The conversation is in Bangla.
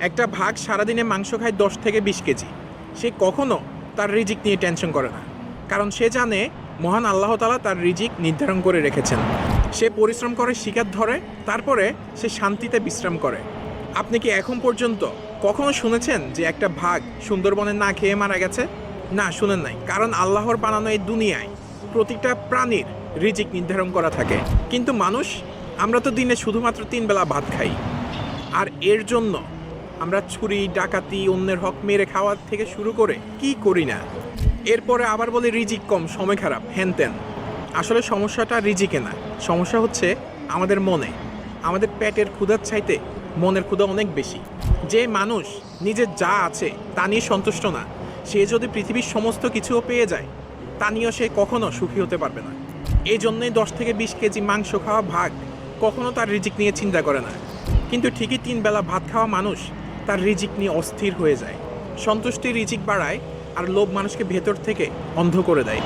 একটা ভাগ সারাদিনে মাংস খায় দশ থেকে বিশ কেজি। সে কখনো তার রিজিক নিয়ে টেনশন করে না। কারণ সে জানে মহান আল্লাহ তালা তার রিজিক নির্ধারণ করে রেখেছেন। সে পরিশ্রম করে শিকার ধরে, তারপরে সে শান্তিতে বিশ্রাম করে। আপনি কি এখন পর্যন্ত কখনো শুনেছেন যে একটা ভাগ সুন্দরবনে না খেয়ে মারা গেছে? না, শুনেন নাই। কারণ আল্লাহর বানানো এই দুনিয়ায় প্রতিটা প্রাণীর রিজিক নির্ধারণ করা থাকে। কিন্তু মানুষ, আমরা তো দিনে শুধুমাত্র তিন বেলা ভাত খাই। আর এর জন্য আমরা ছুরি, ডাকাতি, অন্যের হক মেরে খাওয়ার থেকে শুরু করে কি করি না? এরপরে আবার বলে রিজিক কম, সময় খারাপ হ্যান ত্যান আসলে সমস্যাটা রিজিকে না। সমস্যা হচ্ছে আমাদের মনে। আমাদের পেটের ক্ষুধার চাইতে মনের ক্ষুধা অনেক বেশি। যে মানুষ নিজের যা আছে তা নিয়ে সন্তুষ্ট না, সে যদি পৃথিবীর সমস্ত কিছুও পেয়ে যায়, তা নিয়েও সে কখনো সুখী হতে পারবে না। এই জন্যই দশ থেকে বিশ কেজি মাংস খাওয়া ভাগ কখনো তার রিজিক নিয়ে চিন্তা করে না। কিন্তু ঠিকই তিন বেলা ভাত খাওয়া মানুষ তার রিজিক নিয়ে অস্থির হয়ে যায়। সন্তুষ্টি রিজিক বাড়ায় আর লোভ মানুষকে ভেতর থেকে অন্ধ করে দেয়।